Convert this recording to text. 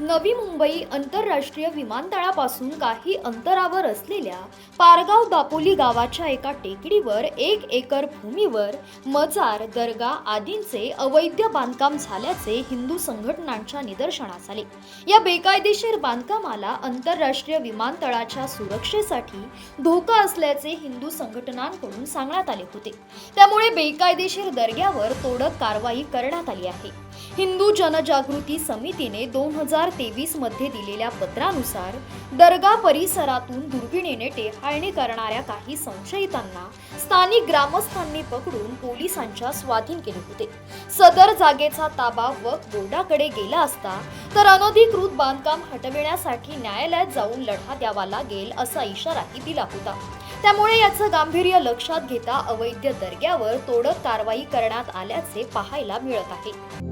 नवी मुंबई आंतरराष्ट्रीय विमानतळापासून काही अंतरावर असलेल्या पारगाव दापोली गावाच्या एका टेकडीवर एक एकर भूमीवर मजार दर्गा आदींचे अवैध बांधकाम झाल्याचे हिंदू संघटनांच्या निदर्शनास आले. या बेकायदेशीर बांधकामाला आंतरराष्ट्रीय विमानतळाच्या सुरक्षेसाठी धोका असल्याचे हिंदू संघटनांकडून सांगण्यात आले होते. त्यामुळे बेकायदेशीर दर्ग्यावर तोडक कारवाई करण्यात आली आहे. हिंदू जनजागृती समितीने दोन हजार तेवीसमध्ये दिलेल्या पत्रानुसार दर्गा परिसरातून दुर्बिणीने टेहाळणी करणाऱ्या काही संशयितांना स्थानिक ग्रामस्थांनी पकडून पोलिसांच्या स्वाधीन केले होते. सदर जागेचा ताबा वक बोर्डाकडे गेला असता तर अनधिकृत बांधकाम हटविण्यासाठी न्यायालयात जाऊन लढा द्यावा लागेल असा इशाराही दिला होता. त्यामुळे याचं गांभीर्य लक्षात घेता अवैध दर्ग्यावर तोडक कारवाई करण्यात आल्याचे पाहायला मिळत आहे.